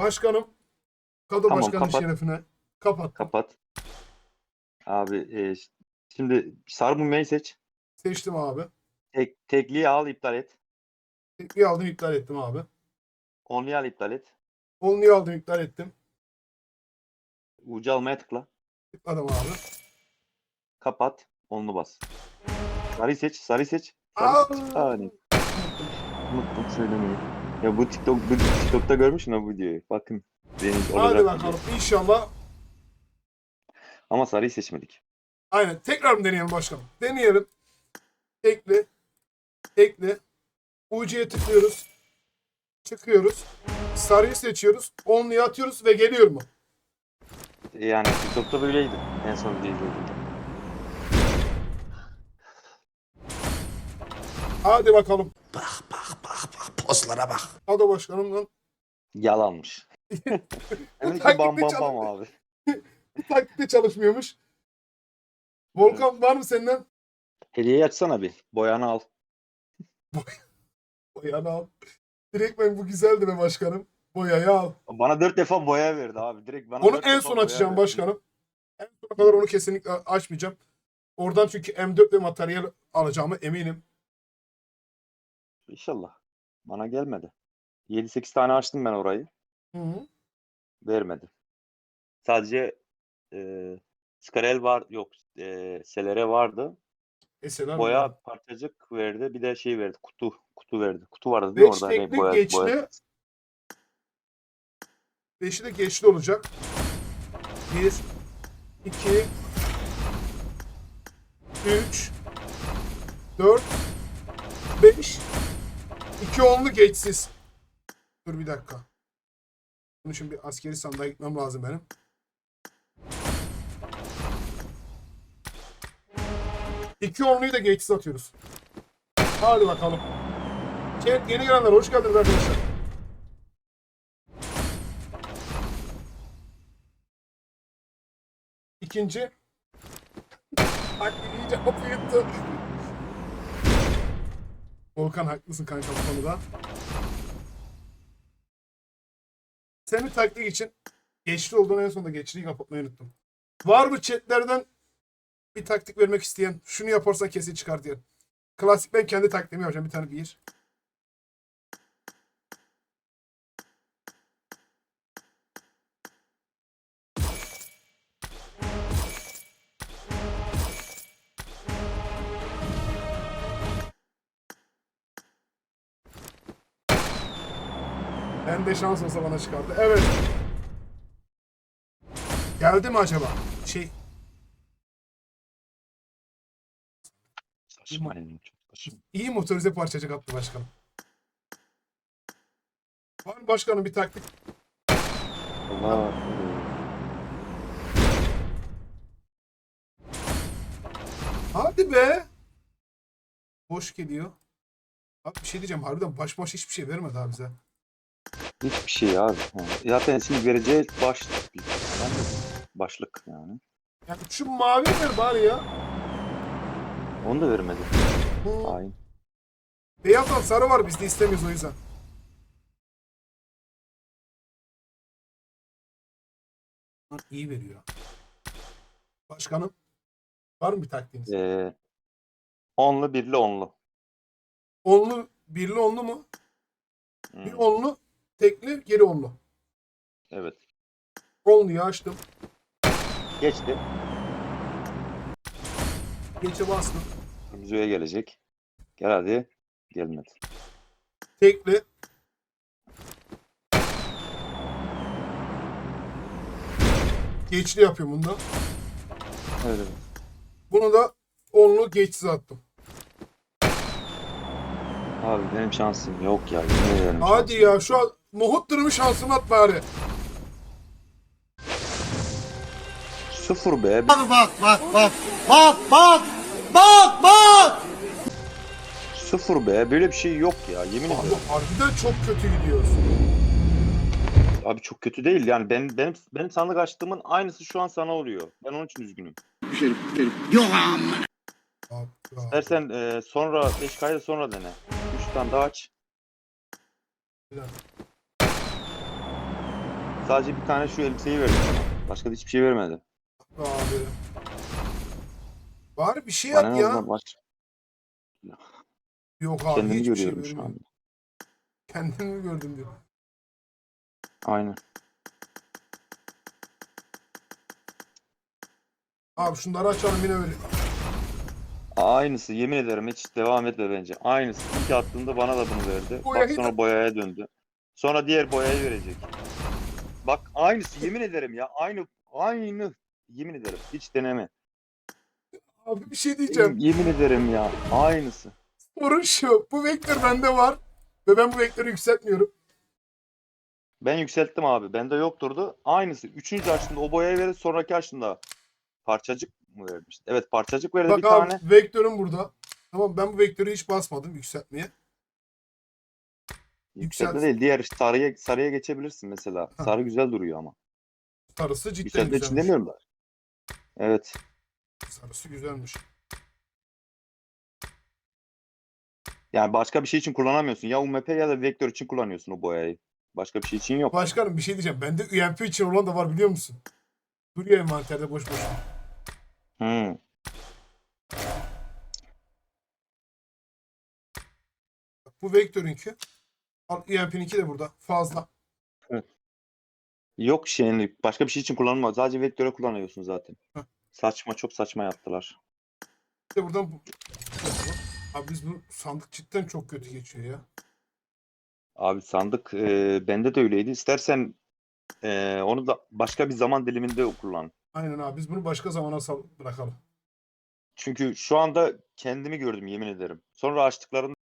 Başkanım. Kadro Tamam, başkanı kapat. şerefine. Kapat. Kapat. Abi e, şimdi sarı mumyayı seç. Seçtim abi. Tek, tekliği al iptal et. Tekliği aldım iptal ettim abi. Onluyu al iptal et. Onluyu aldım iptal ettim. Ucu almaya tıkla. Tıkladım abi. Kapat. Onlu bas. Sarıyı seç. Sarıyı seç. Aa! Sarıyı seç. Aa, ne? Unuttum söylemeyi. Ya bu TikTok bu TikTok'ta görmüşsün o videoyu. Bakın. Hadi olacak bakalım. video. İnşallah. Ama sarıyı seçmedik. Aynen. Tekrar mı deneyelim başkanım? Deneyelim. Ekle. Ekle. UC'ye tıklıyoruz. Çıkıyoruz. Sarıyı seçiyoruz. Onluyu atıyoruz ve geliyor mu? Yani TikTok'ta böyleydi. En son videoyu. Hadi bakalım. Bak bak bak. Hadi başkanımla. Yalanmış. De taktikle bam bam bam abi. Bu taktikte çalışmıyormuş. Volkan var mı senden? Hediyeyi açsana bir. Boyanı al. Boyanı al. Direkt ben bu güzeldi be başkanım. Boyayı al. Bana dört defa boya verdi abi. Direkt bana Onu dört en defa son boya açacağım verdi. başkanım. En sona kadar onu kesinlikle açmayacağım. Oradan çünkü M4 ve materyal alacağımı eminim. İnşallah. Bana gelmedi. 7-8 tane açtım ben orayı. Hı -hı. Vermedi. Sadece e, Skarel var. Yok. E, Selere vardı. Eseler Boya var. parçacık verdi. Bir de şey verdi. Kutu. Kutu verdi. Kutu vardı değil mi orada? Hani teknik boya- geçli. boya- Beşi de geçli olacak. Bir, iki, üç, dört, beş, iki onlu geçsiz. Dur bir dakika. Bunun için bir askeri sandığa gitmem lazım benim. İki onluyu da geçsiz atıyoruz. Hadi bakalım. Chat yeni gelenler hoş geldiniz arkadaşlar. İkinci. Bak iyice hapı. Volkan haklısın kanka bu konuda. Senin taktik için geçli olduğunu en sonunda geçliyi kapatmayı unuttum. Var mı chatlerden bir taktik vermek isteyen? Şunu yaparsan kesin çıkar diyen. Klasik ben kendi taktiğimi yapacağım. Bir tane bir. Ben de şans olsa bana çıkardı. Evet. Geldi mi acaba? Şey, iyi motorize parçacık attı başkanım. Var mı başkanım bir taktik? Allah. Hadi be. Boş geliyor. Abi bir şey diyeceğim. Harbiden baş baş hiçbir şey vermedi abi bize. Hiçbir şey abi. Yani zaten şimdi vereceği bir- de başlık yani. Yani şu mavi ver bari ya. Onu da vermedi. Hı. Hain. Beyaz sarı var bizde istemiyoruz o yüzden. Lan İyi veriyor. Başkanım. Var mı bir taktiğiniz? Ee, onlu birli onlu. Onlu, birli onlu mu? Bir Hmm, onlu, tekli, geri onlu. Evet. Onluyu açtım. Geçti. Geçe bastım. Müziğe gelecek. Gel hadi. Gelmedi. Tekli. Geçli yapıyorum bunda. Evet. evet. Bunu da onlu geçsiz attım. Abi benim şansım yok ya. Ederim Hadi şansım ya şu an Muhut durumu şansını at bari. Sıfır be. Bak bak bak bak bak bak bak bak. Sıfır be. Böyle bir şey yok ya. Yemin Abi ediyorum. harbiden çok kötü gidiyoruz. Abi çok kötü değil. Yani benim benim benim sandık açtığımın aynısı şu an sana oluyor. Ben onun için üzgünüm. Yok amma. Abi, ya. İstersen e, sonra 5 kayda sonra dene. 3 tane daha aç. Bir dakika. Sadece bir tane şu elbiseyi verdi. Başka da hiçbir şey vermedi. Abi. Bari bir şey Bana yap ya. baş... Yok abi kendimi hiçbir şey görüyorum şu vermiyor. anda. Kendimi gördüm diyor. Aynen. Abi şunları açalım yine öyle. Aynısı yemin ederim hiç devam etme bence. Aynısı. İlk attığında bana da bunu verdi. Boyayı Bak da- sonra boyaya döndü. Sonra diğer boyayı verecek. Bak aynısı yemin ederim ya. Aynı aynı. Yemin ederim. Hiç deneme. Abi bir şey diyeceğim. Yemin ederim ya. Aynısı. Sorun şu. Bu vektör bende var. Ve ben bu vektörü yükseltmiyorum. Ben yükselttim abi. Bende yokturdu. Aynısı. Üçüncü açtığında o boyayı verir. Sonraki açtığında parçacık mı vermişti? Evet parçacık verdi Bak bir abi tane. vektörüm burada. Tamam ben bu vektörü hiç basmadım yükseltmeye. Yükseltme yükselt- değil. Diğer sarıya sarıya geçebilirsin mesela. Ha. Sarı güzel duruyor ama. Sarısı cidden Yükseltme için güzelmiş. demiyorum da. Evet. Sarısı güzelmiş. Yani başka bir şey için kullanamıyorsun. Ya UMP ya da vektör için kullanıyorsun o boyayı. Başka bir şey için yok. Başkanım bir şey diyeceğim. Bende UMP için olan da var biliyor musun? Duruyor envanterde boş boş. Bak, Bu vektörünki. Al UMP'ninki de burada. Fazla. Yok şeyini başka bir şey için kullanılmaz. Sadece vektöre kullanıyorsun zaten. Heh. Saçma çok saçma yaptılar. Bir de buradan bu. Abi biz bu sandık cidden çok kötü geçiyor ya. Abi sandık e, bende de öyleydi. İstersen e, onu da başka bir zaman diliminde kullan. Aynen abi biz bunu başka zamana sal bırakalım. Çünkü şu anda kendimi gördüm yemin ederim. Sonra açtıklarında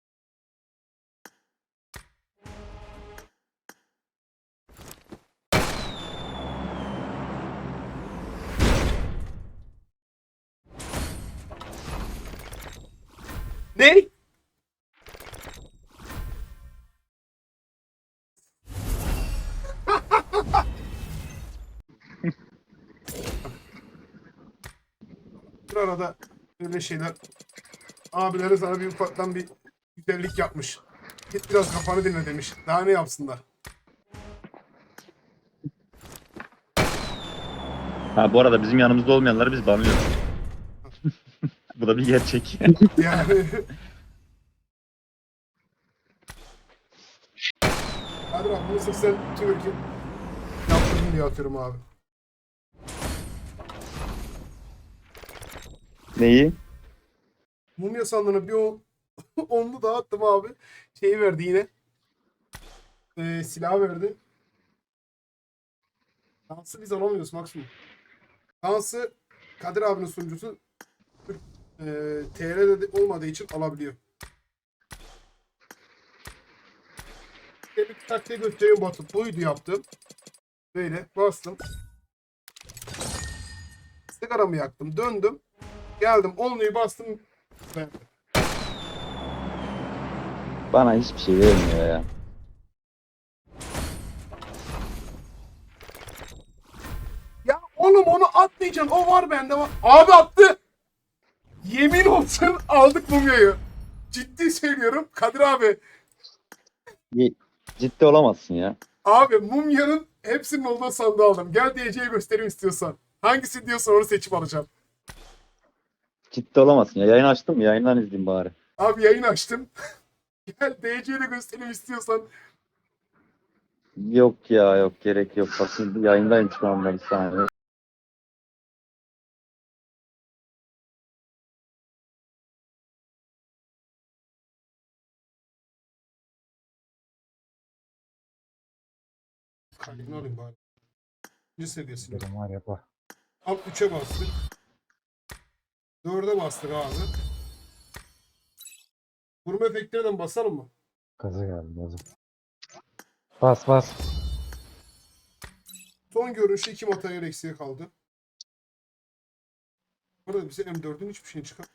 Ne? Bir arada öyle şeyler abileri sana bir ufaktan bir güzellik yapmış. Git biraz kafanı dinle demiş. Daha ne yapsınlar? Ha bu arada bizim yanımızda olmayanları biz banlıyoruz. Bu da bir gerçek. Yani. Hadi bak bunu sırf sen Türk'ün yaptırdın diye atıyorum abi. Neyi? Mumya sandığına bir on, onlu daha attım abi. Şeyi verdi yine. Ee, silah verdi. Dansı biz alamıyoruz maksimum. Dansı Kadir abinin sunucusu e, TR'de de olmadığı için alabiliyor. Bir taktiği göstereyim Batu. Buydu yaptım. Böyle bastım. Sigaramı yaktım. Döndüm. Geldim. Onluyu bastım. Bana hiçbir şey vermiyor ya. Ya oğlum onu atmayacaksın. O var bende var. Abi attı. Yemin olsun aldık mumyayı. Ciddi söylüyorum. Kadir abi. Ciddi olamazsın ya. Abi mumyanın hepsinin olduğu sandığı aldım. Gel DC'ye göstereyim istiyorsan. Hangisi diyorsan onu seçip alacağım. Ciddi olamazsın ya. Yayın açtım yayından izleyeyim bari. Abi yayın açtım. Gel DC'ye de göstereyim istiyorsan. Yok ya yok gerek yok. Bak şimdi yayındayım şu anda bir saniye. Alayım bari. Bir seviyesinde. Dedim var ya bak. Alt 3'e bastık. 4'e bastık abi. Vurma efektlerden basalım mı? Gazı geldi gazı. Bas bas. Son görünüşte iki materyal eksiği kaldı. Burada bize M4'ün hiçbir şey çıkar.